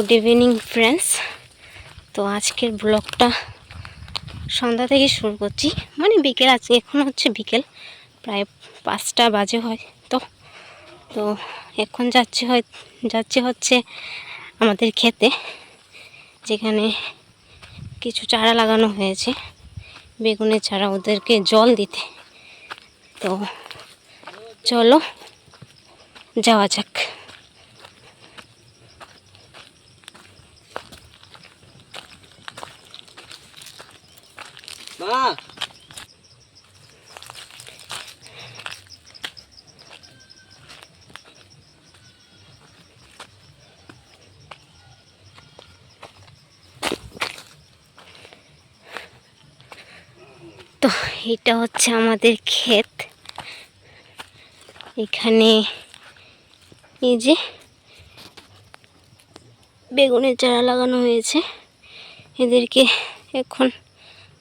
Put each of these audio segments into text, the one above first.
Good evening friends তো আজকের ব্লগটা সন্ধ্যা থেকে শুরু করছি। মানে বিকেল, আজকে এখন হচ্ছে বিকেল, প্রায় পাঁচটা বাজে হয় তো। তো এখন যাচ্ছে হয়, যাচ্ছে হচ্ছে আমাদের খেতে, যেখানে কিছু চারা লাগানো হয়েছে, বেগুনের চারা, ওদেরকে জল দিতে। তো চলো, যাওয়া যাক মা তো এটা হচ্ছে আমাদের ক্ষেত। এখানে এই যে বেগুনের চারা লাগানো হয়েছে। এদেরকে এখন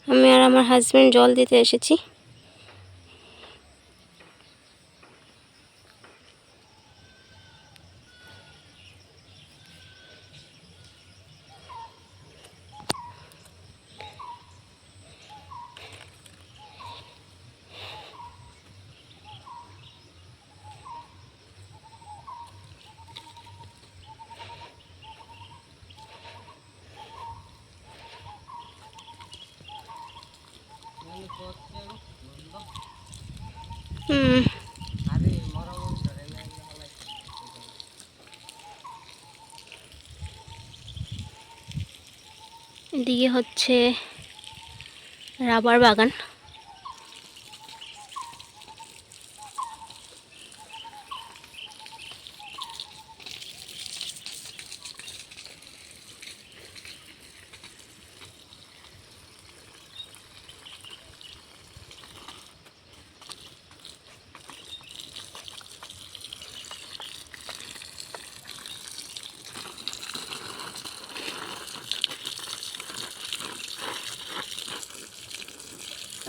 আমি আর আমার হাজব্যান্ড জল দিতে এসেছি। এদিকে হচ্ছে রাবার বাগান আমাদের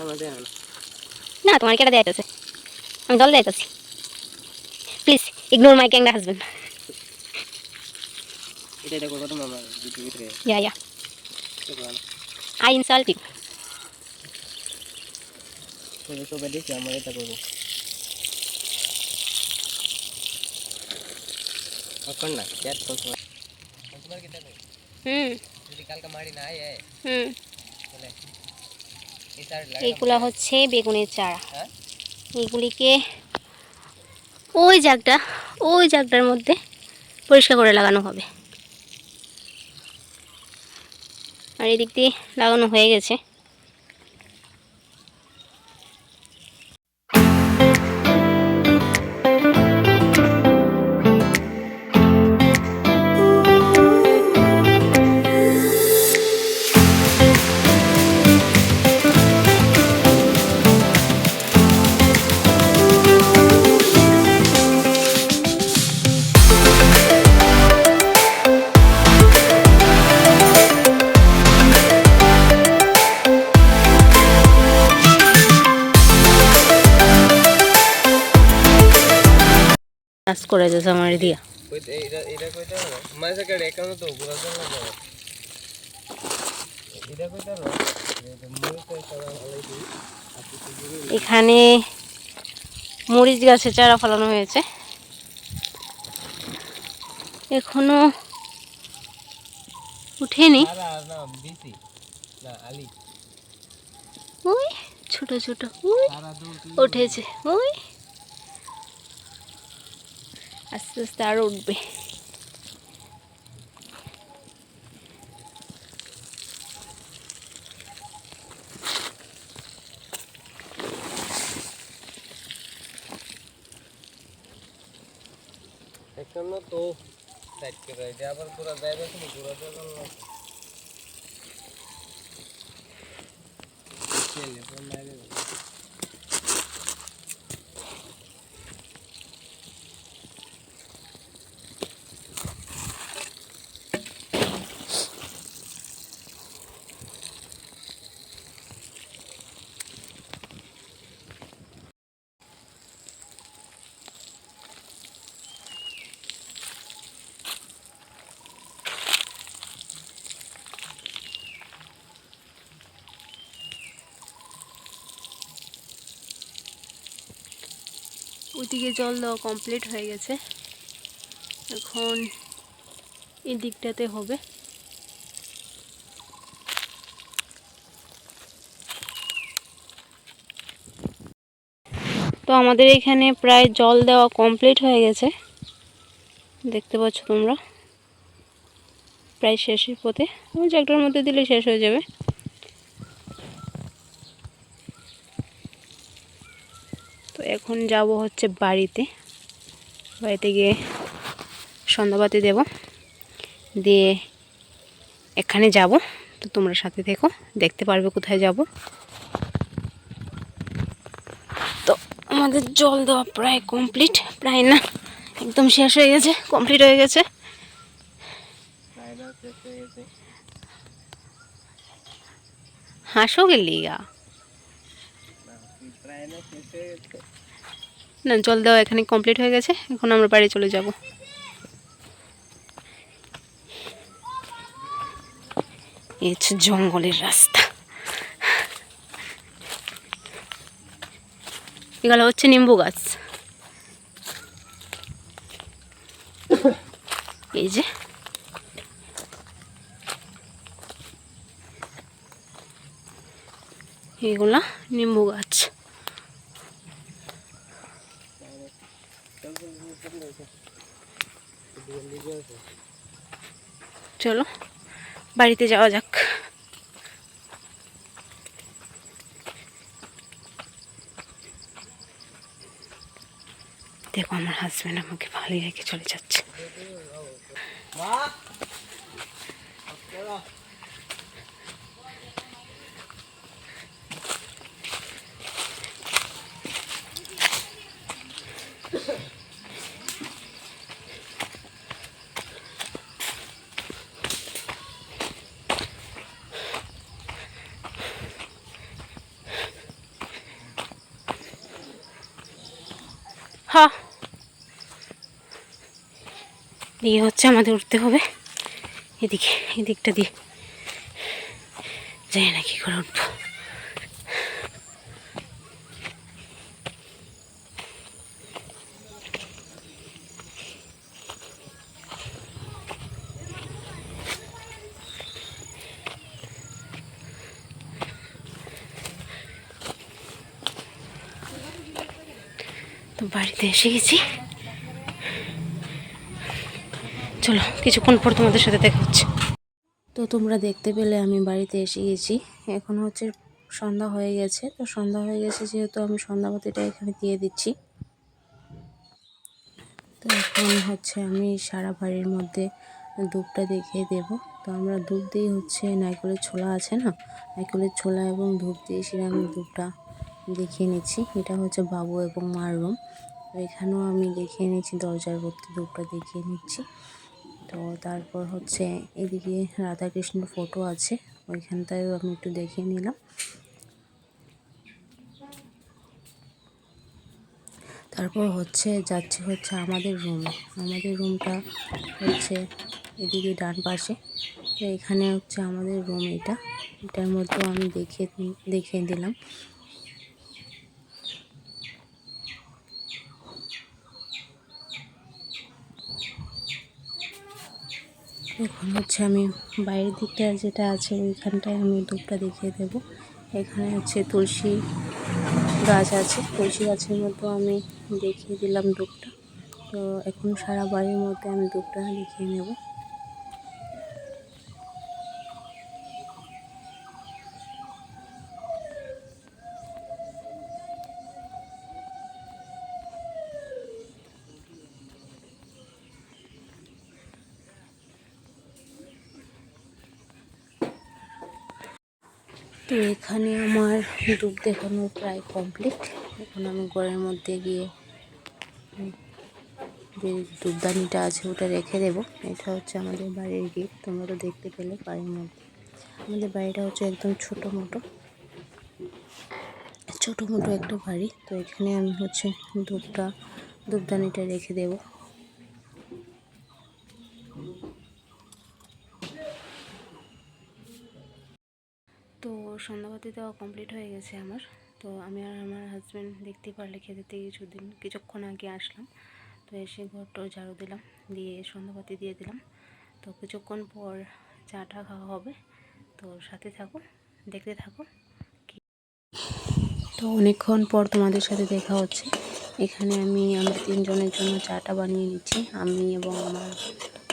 না তোমার কেটে দেওয়া যাচ্ছে আমি জল দেওয়া যাচ্ছি প্লিজ ইগনোর মাই ক্যাংরা হাজব্যান্ড এটা এটা করব তো মামা ভিতরে ভিতরে ইয়া ইয়া এটা করব না আই ইনসাল্ট ইউ তোদের সবাই দেখি আমরা এটা করব এখন না ক্যাট কোন সময় তোমার কি দেখো এইগুলা হচ্ছে বেগুনের চারা। এগুলিকে এইগুলিকে ওই জাগটা ওই জাগটার মধ্যে পরিষ্কার করে লাগানো হবে। আর এদিক দিয়ে লাগানো হয়ে গেছে। তো সবাই আলাইছি এখানে মরিচ গাছে চারা ফলানো হয়েছে। এখনও উঠেনি। ওই ছোট ছোট ওই উঠেছে ওই আস্তে আস্তে আরও উঠবে। এখনও তো সাইড করে আবার পুরো যাইবে তুমি পুরো যাবে না চলে পুরো মাইরে দেবে। ওইদিকে জল দেওয়া কমপ্লিট হয়ে গেছে। এখন এই দিকটাতে হবে। তো আমাদের এখানে প্রায় জল দেওয়া কমপ্লিট হয়ে গেছে। দেখতে পাচ্ছ তোমরা। প্রায় শেষের পথে। ওই একটার মধ্যে দিলে শেষ হয়ে যাবে তো এখন যাব হচ্ছে বাড়িতে। বাড়িতে গিয়ে সন্ধ্যাবাতি দেব। দিয়ে এখানে যাব। তো তোমরা সাথে থেকো, দেখতে পারবে কোথায় যাব। তো আমাদের জল দেওয়া প্রায় কমপ্লিট, প্রায় না, একদম শেষ হয়ে গেছে, কমপ্লিট হয়ে গেছে। হাসো গেলি গা। না, জল দেওয়া এখানে কমপ্লিট হয়ে গেছে এখন আমরা বাড়ি চলে যাব। হচ্ছে জঙ্গলের রাস্তা। এগুলো হচ্ছে নিম্বু গাছ। এই যে। এগুলা নিম্বু গাছ। চলো বাড়িতে যাওয়া যাক। দেখো আমার হাজব্যান্ড আমাকে ভালোই রেখে চলে যাচ্ছে। মা চলো হ্যাঁ দিয়ে হচ্ছে আমাদের উঠতে হবে। এদিকে, এদিকটা দিয়ে যাই না, কি করে উঠবো? বাড়িতে এসে গেছি। চলো, কিছুক্ষণ পর তোমাদের সাথে দেখা হচ্ছে। তো তোমরা দেখতে পেলে আমি বাড়িতে এসে গেছি। এখন হচ্ছে সন্ধ্যা হয়ে গেছে। তো সন্ধ্যা হয়ে গেছে যেহেতু আমি সন্ধ্যাবাতিটা এখানে দিয়ে দিচ্ছি। তো এখন হচ্ছে আমি সারা বাড়ির মধ্যে ধূপটা দেখিয়ে দেব। তো আমরা ধূপ দিয়ে হচ্ছে নাইকলের ছোলা আছে না? নাইকলের ছোলা এবং ধূপ দিয়ে সেটা আমি ধূপটা দেখিয়ে নিচ্ছি। এটা হচ্ছে বাবু এবং মার রুম এখানেও আমি দেখিয়ে নিচ্ছি, দরজার ভর্তি ধূপটা দেখিয়ে নিচ্ছি। তো তারপর হচ্ছে এদিকে রাধাকৃষ্ণের ফটো আছে, ওইখানটায়ও আমি একটু দেখিয়ে নিলাম। তারপর হচ্ছে যাচ্ছে হচ্ছে আমাদের রুম আমাদের রুমটা হচ্ছে এদিকে ডান পাশে। তো এখানে হচ্ছে আমাদের রুম এটা। এটার মধ্যেও আমি দেখিয়ে দেখিয়ে দিলাম। এখন হচ্ছে আমি বাইরের দিকটা যেটা আছে ওইখানটায় আমি দুধটা দেখিয়ে দেবো। এখানে হচ্ছে তুলসী গাছ আছে। তুলসী গাছের মতো আমি দেখিয়ে দিলাম দুধটা। তো এখন সারা বাড়ির মধ্যে আমি দুধটা দেখিয়ে নেব তো এখানে আমার ধূপ দেখানো প্রায় কমপ্লিট এখন আমি ঘরের মধ্যে গিয়ে যে ধূপদানিটা আছে ওটা রেখে দেব। এটা হচ্ছে আমাদের বাড়ির গেট তোমরা তো দেখতে পেলে বাড়ির মধ্যে। আমাদের বাড়িটা হচ্ছে একদম ছোটো মোটো। ছোটো মোটো একটা বাড়ি, তো এখানে আমি হচ্ছে ধূপটা ধূপদানিটা রেখে দেবো তো সন্ধ্যাবাতি দেওয়া কমপ্লিট হয়ে গেছে আমার। তো আমি আর আমার হাজব্যান্ড দেখতে পারলে খেতে থেকে কিছুদিন, কিছুক্ষণ আগে আসলাম। তো এসে ঘরটাও ঝাড়ু দিলাম, দিয়ে সন্ধ্যাবাতি দিয়ে দিলাম। তো কিছুক্ষণ পর চাটা খাওয়া হবে। তো সাথে থাকো, দেখতে থাকো। তো অনেকক্ষণ পর তোমাদের সাথে দেখা হচ্ছে। এখানে আমি, আমার তিনজনের জন্য চাটা বানিয়ে নিচ্ছি। আমি এবং আমার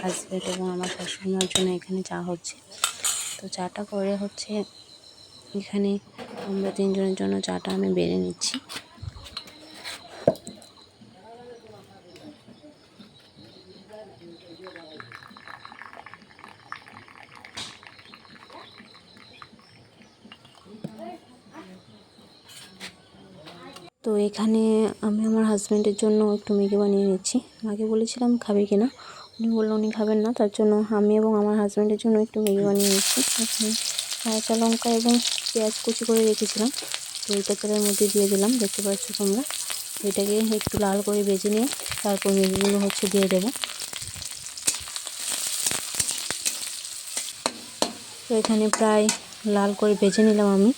হাজব্যান্ড এবং আমার শাশুড়িমার জন্য এখানে চা হচ্ছে। তো চাটা করে হচ্ছে এখানে আমরা তিনজনের জন্য চাটা আমি বেড়ে নিচ্ছি। তো এখানে আমি আমার হাজব্যান্ডের জন্য একটু ম্যাগি বানিয়ে নিচ্ছি। মাকে বলেছিলাম খাবে কি না উনি বলল উনি খাবেন না, তার জন্য আমি এবং আমার হাজব্যান্ডের জন্য একটু ম্যাগি বানিয়ে নিচ্ছি। কাঁচা লঙ্কা এবং পেঁয়াজ কুচি করে রেখেছিলাম। তো তেলের মধ্যে দিয়ে দিলাম, দেখতে পাচ্ছ তোমরা। এটাকে একটু লাল করে বেজে নিয়ে তারপর ম্যাগিগুলো হচ্ছে দিয়ে দেবো। তো এখানে প্রায় লাল করে ভেজে নিলাম আমি।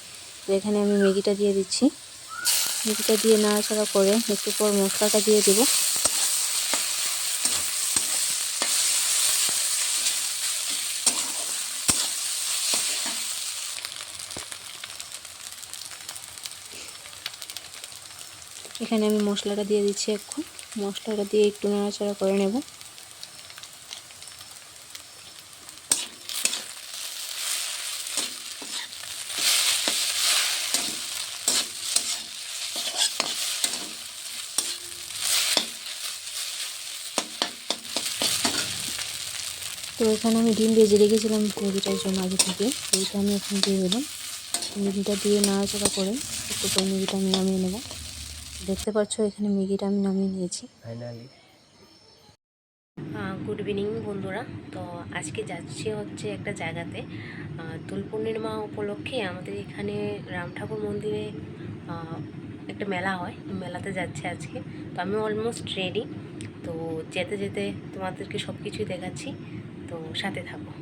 তো এখানে আমি ম্যাগিটা দিয়ে দিচ্ছি। ম্যাগিটা দিয়ে নাড়াচাড়া করে একটু পর মশলাটা দিয়ে দেবো। এখানে আমি মশলাটা দিয়ে দিচ্ছি এখন। মশলাটা দিয়ে একটু নাড়াচাড়া করে নেব। তো এখানে আমি ডিম ভেজে রেখেছিলাম মুরগিটার জন্য আগে থেকে। ওইটা আমি এখন দিয়ে দিলাম। মুরগিটা দিয়ে নাড়াচাড়া করে একটু মুরগিটা আমি নামিয়ে নেব। দেখতে পাচ্ছ এখানে ম্যাগিটা আমি নামিয়ে নিয়েছি। ফাইনালি গুড ইভিনিং বন্ধুরা। তো আজকে যাচ্ছি হচ্ছে একটা জায়গাতে দোল পূর্ণিমা উপলক্ষে। আমাদের এখানে রাম ঠাকুর মন্দিরে একটা মেলা হয়। মেলাতে যাচ্ছে আজকে। তো আমি অলমোস্ট রেডি তো যেতে যেতে তোমাদেরকে সব কিছুই দেখাচ্ছি। তো সাথে থাকো।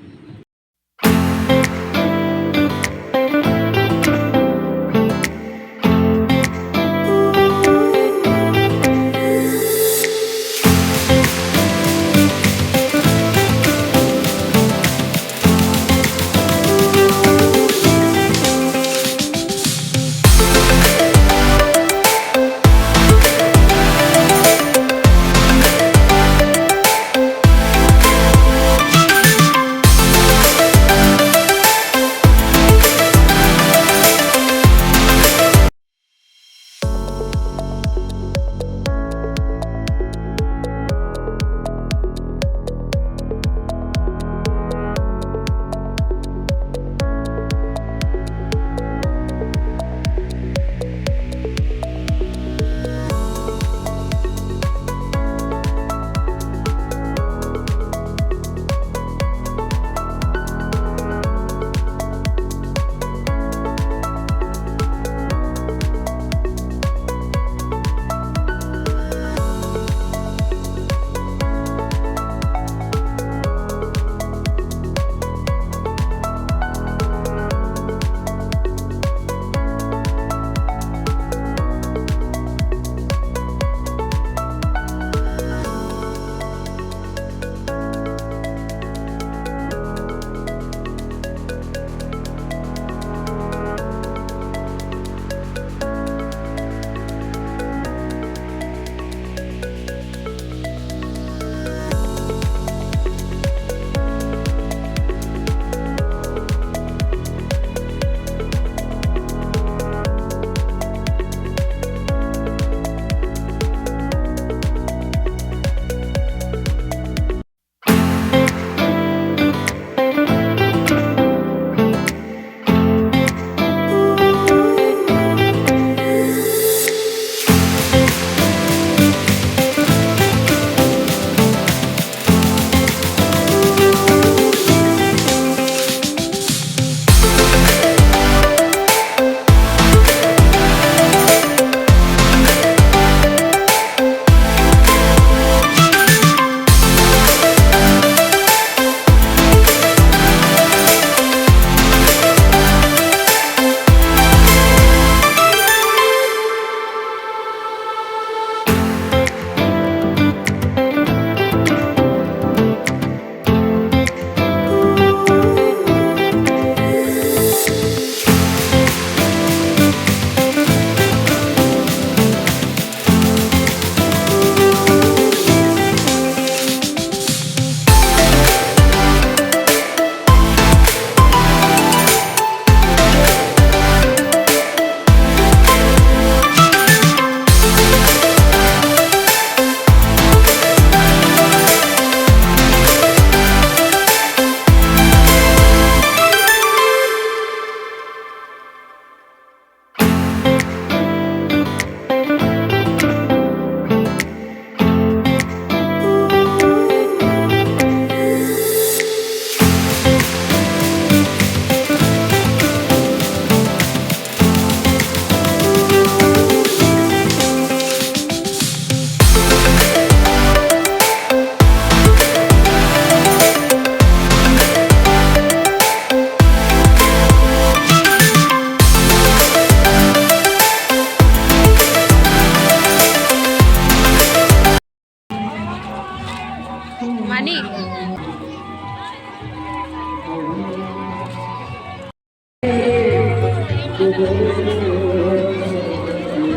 Ani.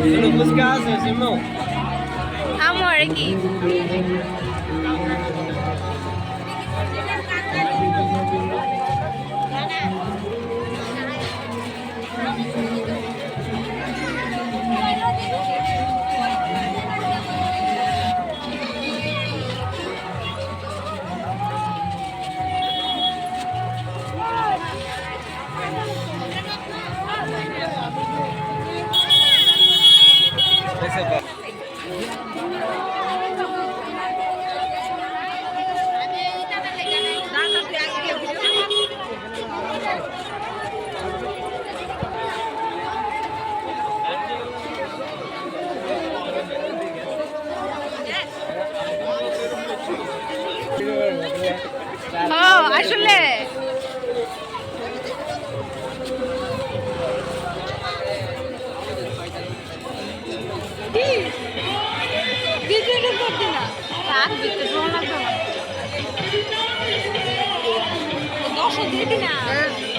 Estão buscando, meus irmãos. Amor, aqui. যাও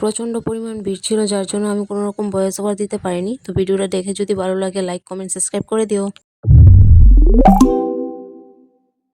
প্রচণ্ড পরিমাণ ভিড় ছিল, যার জন্য আমি কোনো রকম ভয়েস ওভার দিতে পারিনি। তো ভিডিওটা দেখে যদি ভালো লাগে লাইক কমেন্ট সাবস্ক্রাইব করে দিও।